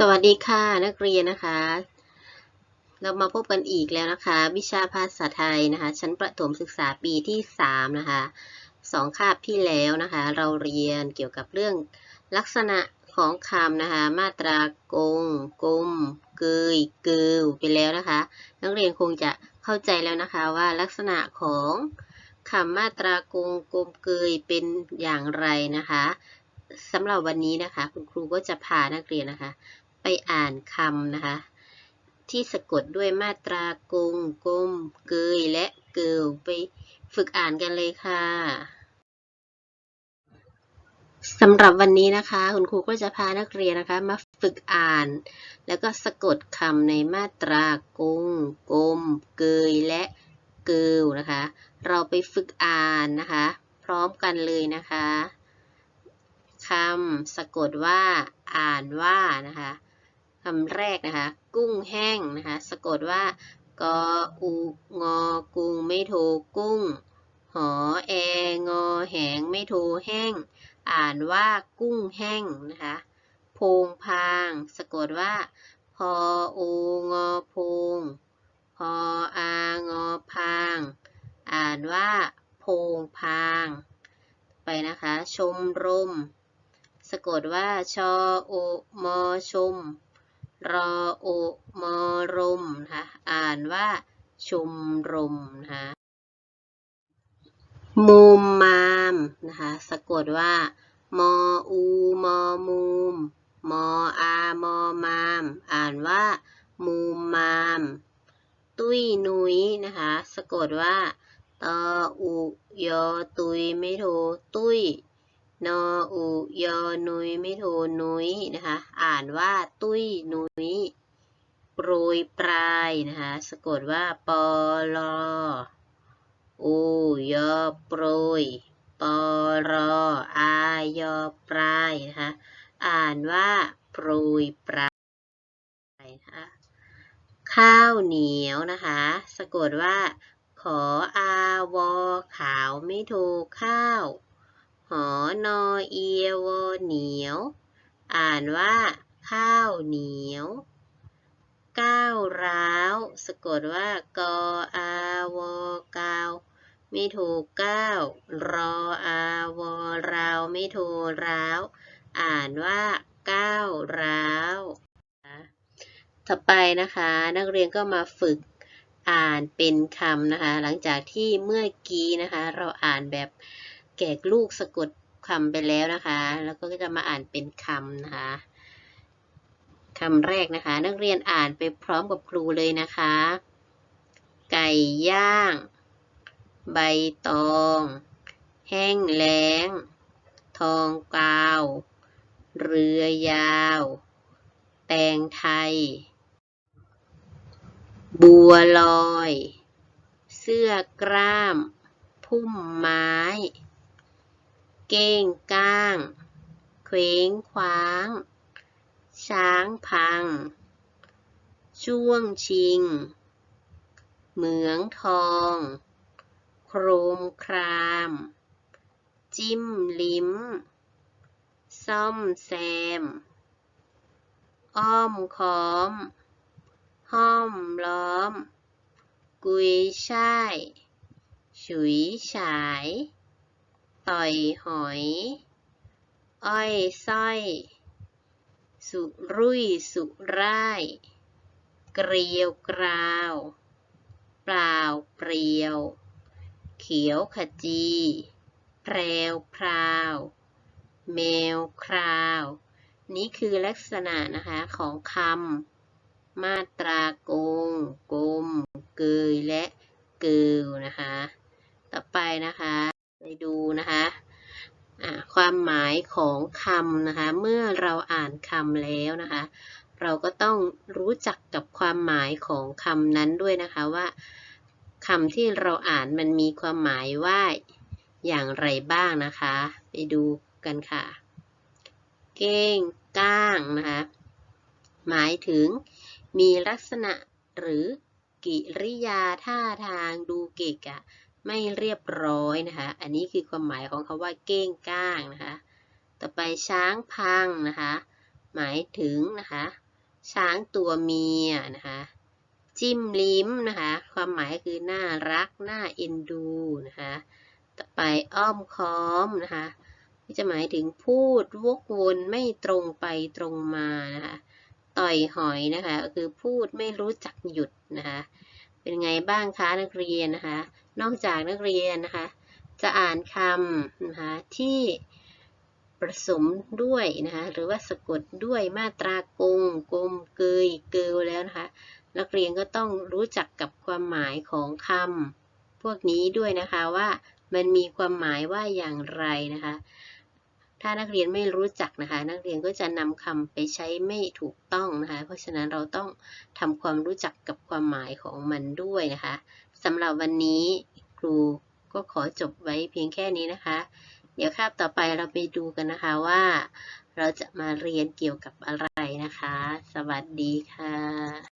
สวัสดีค่ะนักเรียนนะคะ เรามาพบกันอีกแล้วนะคะ วิชาภาษาไทยนะคะ ชั้นประถมศึกษาปีที่ 3 นะคะสองคาบที่แล้วนะคะ เราเรียนเกี่ยวกับเรื่องลักษณะของคำนะคะ มาตรากงกลมเกยเกิวไปแล้วนะคะ นักเรียนคงจะเข้าใจแล้วนะคะว่าลักษณะของคำมาตรากงกลมเกยเป็นอย่างไรนะคะสำหรับวันนี้นะคะ คุณครูก็จะพานักเรียนนะคะ ไปอ่านคำนะคะ ที่สะกดด้วยมาตรากงกลมเกยและเกิวไปฝึกอ่านกันเลยค่ะสำหรับวันนี้นะคะ คุณครูก็จะพานักเรียนนะคะ มาฝึกอ่าน แล้วก็สะกดคำในมาตรากงกลมเกยและเกิวนะคะ เราไปฝึกอ่านนะคะ พร้อมกันเลยนะคะคำสะกดว่า อ่านว่านะคะ คำแรกนะคะ กุ้งแห้งนะคะสะกดว่ากออูงอกุงไม่โทกุ้ง หอแองอแหงไม่โทแห้ง อ่านว่ากุ้งแห้งนะคะโพงพางสะกดว่าพออูงอพงพออางอพาง อ่านว่าโพงพาง ไปนะคะ ชมรม สะกดว่าชอโอมอชม รอโอมอรมนะคะอ่านว่าชุมรมนะคะมุมมามนะคะสะกดว่ามออูมอมูมมออามอมาม อ่านว่ามูมมาม ตุ้ยนุยนะคะสะกดว่าตออุยอตุยไม่โท ตุ้ย นออุยอนุยไม่โทนุยนะคะ อ่านว่าตุ้ยนุยโปรยปลายนะคะสะกดว่าปอลออูยอโปรยปอรออายอปลายนะคะอ่านว่าโปรยปลายนะคะข้าวเหนียวนะคะ สะกดว่า ขออาวอขาวไม่โทข้าว หอนอเอียวเหนียว อ่านว่าข้าวเหนียวก้าวร้าว สะกดว่ากออาวกาวไม่ถูกก้าวรออาวราวไม่ถูกร้าว อ่านว่าก้าวร้าวต่อไปนะคะ นักเรียนก็มาฝึกอ่านเป็นคำนะคะ หลังจากที่เมื่อกี้นะคะ เราอ่านแบบ แกกลูกสะกดคำไปแล้วนะคะ แล้วก็จะมาอ่านเป็นคำนะคะคำแรกนะคะ นักเรียนอ่านไปพร้อมกับครูเลยนะคะ ไก่ย่าง ใบตอง แห้งแล้ง ทองกาว เรือยาว แตงไทย บัวลอย เสื้อกล้าม พุ่มไม้ เก้งก้างเคว้งคว้าง ช้างพัง ช่วงชิง เหมืองทอง โครมคราม จิ้มลิ้ม ซ่อมแซม อ้อมค้อม ห้อมล้อม กุยช่าย ฉุยฉาย ต่อยหอย อ้อยส้อย สุรุ่ยสุร่าย เกลียวกราว เปล่าเปรียว เขียวขจี แพรวพราว แมวคราว นี่คือลักษณะนะคะของคำมาตรากงกลมเกยและเกิวนะคะ ต่อไปนะคะ ไปดูนะคะความหมายของคำนะคะ เมื่อเราอ่านคำแล้วนะคะ เราก็ต้องรู้จักกับความหมายของคำนั้นด้วยนะคะว่าคำที่เราอ่านมันมีความหมายว่าอย่างไรบ้างนะคะ ไปดูกันค่ะ เก้งก้างนะคะ หมายถึงมีลักษณะหรือกิริยาท่าทางดูเกะกะ ไม่เรียบร้อยนะคะ อันนี้คือความหมายของคาว่าเก้งก้างนะคะ ต่อไปช้างพังนะคะ หมายถึงนะคะ ช้างตัวเมียนะคะ จิ้มลิ้มนะคะ ความหมายคือน่ารักน่าเอ็นดูนะคะ ต่อไปอ้อมค้อมนะคะที่จะหมายถึงพูดวกวนไม่ตรงไปตรงมานะคะ ต่อยหอยนะคะ คือพูดไม่รู้จักหยุดนะคะ เป็นไงบ้างคะนักเรียนนะคะ นอกจากนักเรียนนะคะ จะอ่านคำนะคะที่ผสมด้วยนะคะหรือว่าสะกดด้วยมาตรากงกลมเกยเกลแล้วนะคะนักเรียนก็ต้องรู้จักกับความหมายของคำพวกนี้ด้วยนะคะว่ามันมีความหมายว่าอย่างไรนะคะ ถ้านักเรียนไม่รู้จักนะคะ นักเรียนก็จะนำคำไปใช้ไม่ถูกต้องนะคะ เพราะฉะนั้นเราต้องทำความรู้จักกับความหมายของมันด้วยนะคะสำหรับวันนี้ครูก็ขอจบไว้เพียงแค่นี้นะคะ เดี๋ยวคาบต่อไปเราไปดูกันนะคะว่า เราจะมาเรียนเกี่ยวกับอะไรนะคะ สวัสดีค่ะ